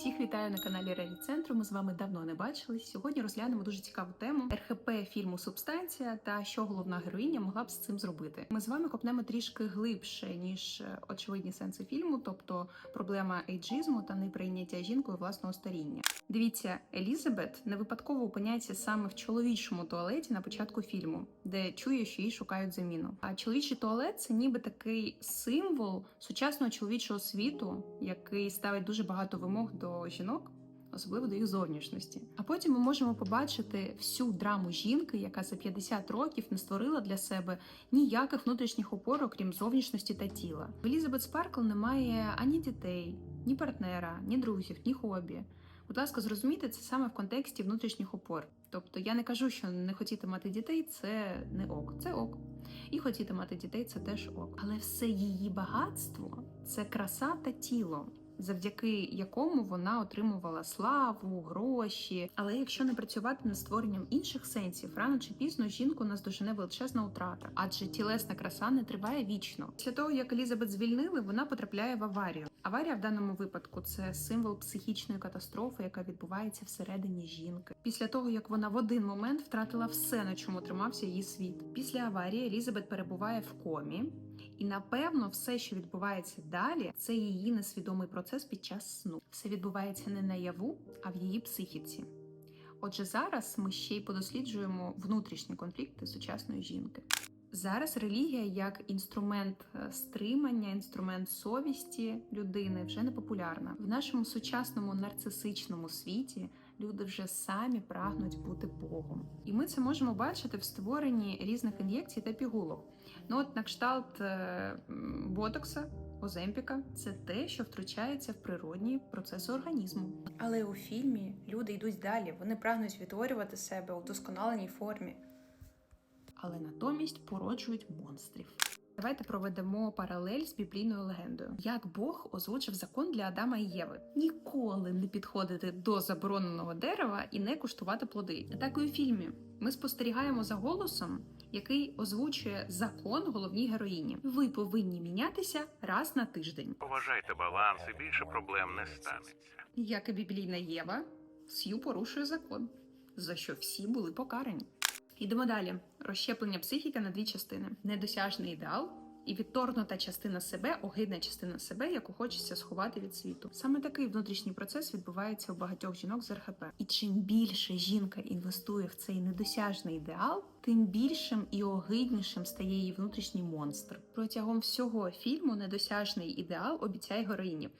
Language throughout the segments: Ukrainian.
Всіх вітаю на каналі Реві Центру. Ми з вами давно не бачились. Сьогодні розглянемо дуже цікаву тему РХП фільму Субстанція та що головна героїня могла б з цим зробити. Ми з вами копнемо трішки глибше ніж е, очевидні сенси фільму, тобто проблема ейджизму та неприйняття жінкою власного старіння. Дивіться, Елізабет не випадково опиняється саме в чоловічому туалеті на початку фільму, де чує, що їй шукають заміну. А чоловічий туалет це ніби такий символ сучасного чоловічого світу, який ставить дуже багато вимог до жінок. Особливо до їх зовнішності. А потім ми можемо побачити всю драму жінки, яка за 50 років не створила для себе ніяких внутрішніх опор, окрім зовнішності та тіла. В Елізабет Спаркл немає ані дітей, ні партнера, ні друзів, ні хобі. Будь ласка, зрозумійте це саме в контексті внутрішніх опор. Тобто я не кажу, що не хотіти мати дітей це не ок, це ок. І хотіти мати дітей це теж ок. Але все її багатство це краса та тіло. Завдяки якому вона отримувала славу, гроші. Але якщо не працювати над створенням інших сенсів, рано чи пізно жінку наздожене величезна утрата, адже тілесна краса не триває вічно. Після того як Елізабет звільнили, вона потрапляє в аварію. Аварія в даному випадку це символ психічної катастрофи, яка відбувається всередині жінки. Після того як вона в один момент втратила все, на чому тримався її світ. Після аварії Елізабет перебуває в комі. І напевно, все, що відбувається далі, це її несвідомий процес під час сну. Все відбувається не наяву, а в її психіці. Отже, зараз ми ще й подосліджуємо внутрішні конфлікти сучасної жінки. Зараз релігія як інструмент е, стримання, інструмент совісті людини вже не популярна. В нашому сучасному нарцисичному світі люди вже самі прагнуть бути Богом. І ми це можемо бачити в створенні різних ін'єкцій та пігулок. Ну, от на кшталт е, ботокса, оземпіка це те, що втручається в природні процеси організму. Але у фільмі люди йдуть далі, вони прагнуть відтворювати себе у досконаленій формі. Але натомість породжують монстрів. Давайте проведемо паралель з біблійною легендою. Як Бог озвучив закон для Адама і Єви: ніколи не підходити до забороненого дерева і не куштувати плоди. Так і у фільмі ми спостерігаємо за голосом, який озвучує закон головній героїні. Ви повинні мінятися раз на тиждень. Поважайте баланс і більше проблем не станеться. Як і біблійна Єва, Сью порушує закон, за що всі були покарані. Йдемо далі. Розщеплення психіки на дві частини: недосяжний ідеал і відторгнута частина себе, огидна частина себе, яку хочеться сховати від світу. Саме такий внутрішній процес відбувається у багатьох жінок з РХП. І чим більше жінка інвестує в цей недосяжний ідеал, тим більшим і огиднішим стає її внутрішній монстр. Протягом всього фільму недосяжний ідеал обіцяє героїні.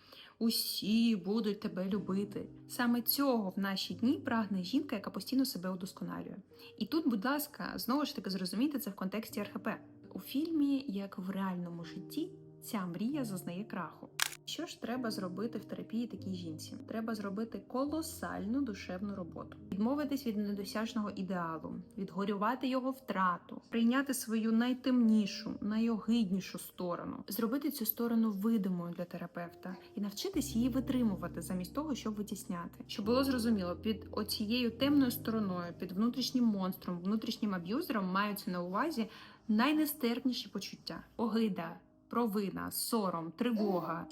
Усі будуть тебе любити. Саме цього в наші дні прагне жінка, яка постійно себе удосконалює. І тут, будь ласка, знову ж таки зрозумійте це в контексті РХП. У фільмі, як в реальному житті, ця мрія зазнає краху. Що ж треба зробити в терапії такій жінці? Треба зробити колосальну душевну роботу, відмовитись від недосяжного ідеалу, відгорювати його втрату, прийняти свою найтемнішу, найогиднішу сторону, зробити цю сторону видимою для терапевта і навчитись її витримувати замість того, щоб витісняти. Щоб було зрозуміло, під оцією темною стороною, під внутрішнім монстром, внутрішнім аб'юзером маються на увазі найнестерпніші почуття: огида, провина, сором, тривога.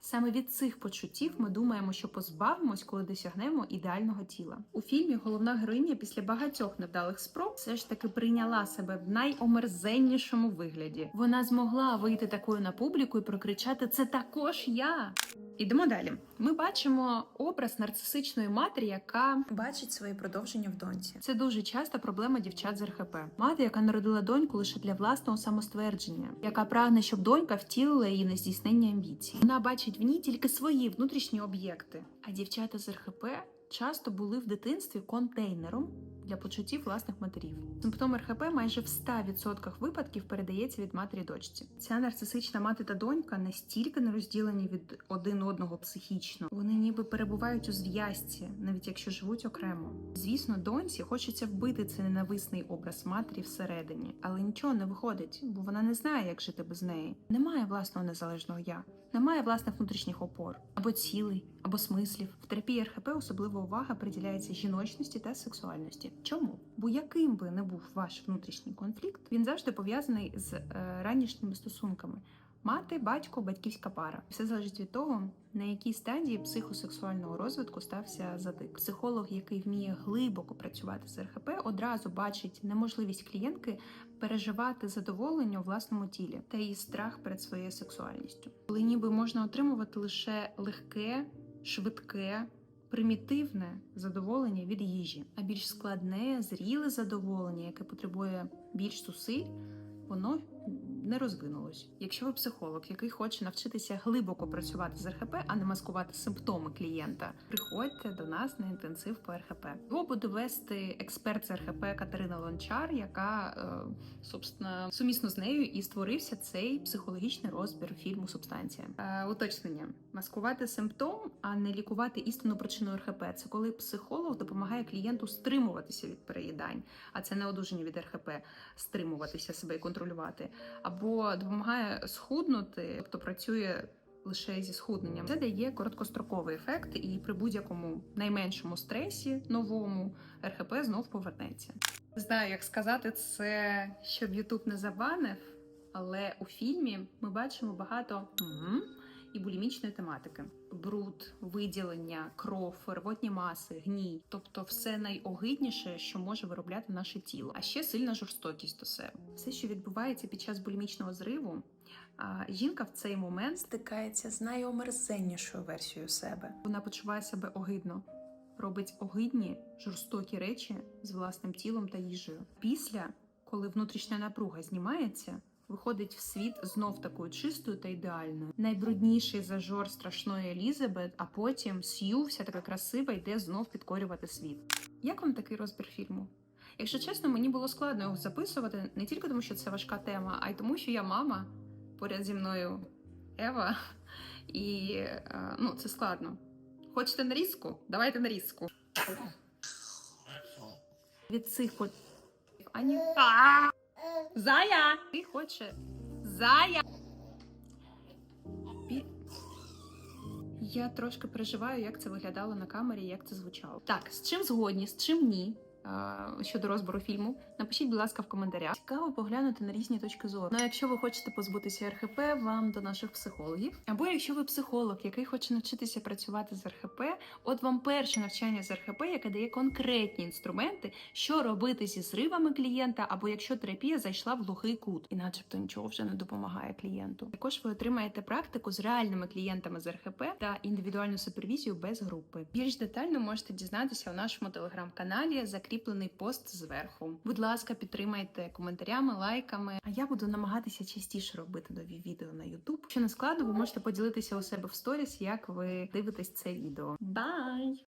Саме від цих почуттів ми думаємо, що позбавимось, коли досягнемо ідеального тіла. У фільмі головна героїня після багатьох невдалих спроб все ж таки прийняла себе в найомерзеннішому вигляді. Вона змогла вийти такою на публіку і прокричати Це також я. Ідемо далі. Ми бачимо образ нарцисичної матері, яка бачить своє продовження в доньці. Це дуже часто проблема дівчат з РХП. Мати, яка народила доньку лише для власного самоствердження, яка прагне, щоб донька втілила її на здійснення амбіцій. Вона бачить в ній тільки свої внутрішні об'єкти. А дівчата з РХП часто були в дитинстві контейнером для почуттів власних матерів. Симптом РХП майже в 100% випадків передається від матері дочці. Ця нарцисична мати та донька настільки не розділені від один одного психічно. Вони ніби перебувають у зв'язці, навіть якщо живуть окремо. Звісно, доньці хочеться вбити цей ненависний образ матері всередині, але нічого не виходить, бо вона не знає, як жити без неї. Немає власного незалежного я, немає власних внутрішніх опор або цілей, або смислів. В терапії РХП особлива увага приділяється жіночності та сексуальності. Чому? Бо яким би не був ваш внутрішній конфлікт, він завжди пов'язаний з е, ранішніми стосунками. Мати, батько, батьківська пара. Все залежить від того, на якій стадії психосексуального розвитку стався затик. Психолог, який вміє глибоко працювати з РХП, одразу бачить неможливість клієнтки переживати задоволення у власному тілі та її страх перед своєю сексуальністю. Коли ніби можна отримувати лише легке, швидке. Примітивне задоволення від їжі, а більш складне, зріле задоволення, яке потребує більш зусиль, воно не розвинулось. Якщо ви психолог, який хоче навчитися глибоко працювати з РХП, а не маскувати симптоми клієнта, приходьте до нас на інтенсив по РХП. Його буде вести експерт з РХП Катерина Лончар, яка е, собственно сумісно з нею і створився цей психологічний розбір фільму Субстанція. Е, уточнення: маскувати симптом, а не лікувати істинну причину РХП. Це коли психолог допомагає клієнту стримуватися від переїдань, а це не одужання від РХП, стримуватися себе і контролювати, або допомагає схуднути, тобто працює. Лише зі схудненням це дає короткостроковий ефект, і при будь-якому найменшому стресі новому РХП знов повернеться. Не Знаю, як сказати це, щоб Ютуб не забанив, але у фільмі ми бачимо багато і булімічної тематики: бруд, виділення, кров, рвотні маси, гній, тобто все найогидніше, що може виробляти наше тіло, а ще сильна жорстокість до себе. Все, що відбувається під час булімічного зриву. Жінка в цей момент стикається з найомерзеннішою версією себе. Вона почуває себе огидно, робить огидні жорстокі речі з власним тілом та їжею. Після, коли внутрішня напруга знімається, виходить в світ знов такою чистою та ідеальною. Найбрудніший зажор страшної Елізабет, а потім Сью, вся така красива, йде знов підкорювати світ. Як вам такий розбір фільму? Якщо чесно, мені було складно його записувати не тільки тому, що це важка тема, а й тому, що я мама поряд зі мною Ева, і е, ну, це складно. Хочете нарізку? Давайте нарізку. Від цих. Ані. Зая! Ти хоче. Зая! Пі... Я трошки переживаю, як це виглядало на камері, як це звучало. Так, з чим згодні, з чим ні. А, Щодо розбору фільму, напишіть, будь ласка, в коментарях. Цікаво поглянути на різні точки зору. Ну, а якщо ви хочете позбутися РХП, вам до наших психологів. Або якщо ви психолог, який хоче навчитися працювати з РХП, от вам перше навчання з РХП, яке дає конкретні інструменти, що робити зі зривами клієнта, або якщо терапія зайшла в глухий кут, і начебто нічого вже не допомагає клієнту. Також ви отримаєте практику з реальними клієнтами з РХП та індивідуальну супервізію без групи. Більш детально можете дізнатися у нашому телеграм-каналі, закріплений пост зверху. Будь ласка, підтримайте коментарями, лайками. А я буду намагатися частіше робити нові відео на YouTube. Що не складно, ви можете поділитися у себе в сторіс, як ви дивитесь це відео. Бай!